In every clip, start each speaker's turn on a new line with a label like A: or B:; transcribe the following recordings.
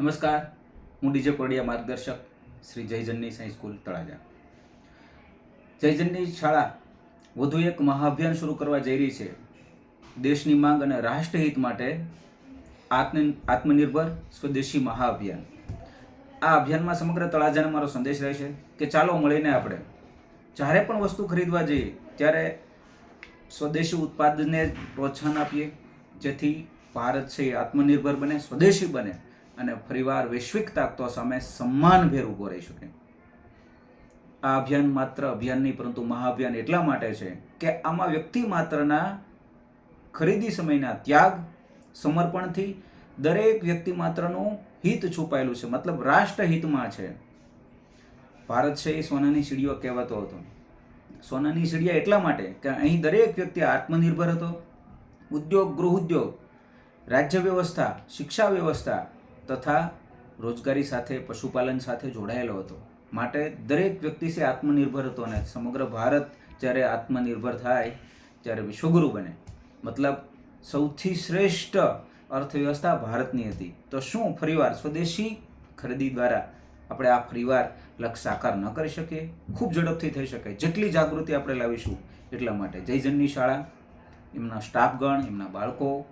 A: નમસ્કાર. હું ડીજે કોડિયા માર્ગદર્શક શ્રી જયજનની સાઈ સ્કૂલ તળાજા. જયજનની શાળા વધુ એક મહાઅભિયાન શરૂ કરવા જઈ રહી છે. દેશની માંગ અને રાષ્ટ્રહિત માટે આત્મ આત્મનિર્ભર સ્વદેશી મહાઅભિયાન. આ અભિયાનમાં સમગ્ર તળાજાને મારો સંદેશ રહેશે કે ચાલો મળીને આપણે જ્યારે પણ વસ્તુ ખરીદવા જઈએ, ત્યારે સ્વદેશી ઉત્પાદનને પ્રોત્સાહન આપીએ, જેથી ભારત છે આત્મનિર્ભર બને, સ્વદેશી બને. અને ફરીવાર વૈશ્વિક તાકતો સામે સન્માનભેર ઊભો રહી શકે. આ અભિયાન માત્ર અભિયાન નહીં, પરંતુ મહાઅભિયાન એટલા માટે છે કે આમાં વ્યક્તિ માત્રના ખરીદી સમયના ત્યાગ, સમર્પણથી દરેક વ્યક્તિ માત્રનું હિત છુપાયેલું છે. મતલબ રાષ્ટ્રહિતમાં છે. ભારત છે એ સોનાની સીડીઓ કહેવાતો હતો. સોનાની સીડિયા એટલા માટે કે અહીં દરેક વ્યક્તિ આત્મનિર્ભર હતો. ઉદ્યોગ, ગૃહ ઉદ્યોગ, રાજ્ય વ્યવસ્થા, શિક્ષા વ્યવસ્થા તથા રોજગારી સાથે, પશુપાલન સાથે જોડાયેલો હતો. માટે દરેક વ્યક્તિ છે આત્મનિર્ભર હતો અને સમગ્ર ભારત જ્યારે આત્મનિર્ભર થાય, ત્યારે વિશ્વગુરુ બને. મતલબ, સૌથી શ્રેષ્ઠ અર્થવ્યવસ્થા ભારતની હતી. તો શું ફરીવાર સ્વદેશી ખરીદી દ્વારા આપણે આ ફરીવાર લક્ષ સાકાર ન કરી શકીએ? ખૂબ ઝડપથી થઈ શકે. જેટલી જાગૃતિ આપણે લાવીશું એટલા માટે જયજનની શાળા, એમના સ્ટાફગણ, એમના બાળકો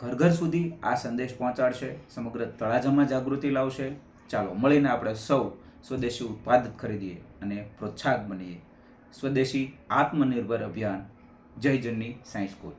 A: ઘર ઘર સુધી આ સંદેશ પહોંચાડશે, સમગ્ર તળાજામાં જાગૃતિ લાવશે. ચાલો મળીને આપણે સૌ સ્વદેશી ઉત્પાદક ખરીદીએ અને પ્રોત્સાહક બનીએ. સ્વદેશી આત્મનિર્ભર અભિયાન. જય જનની સાયન્સ સ્કૂલ.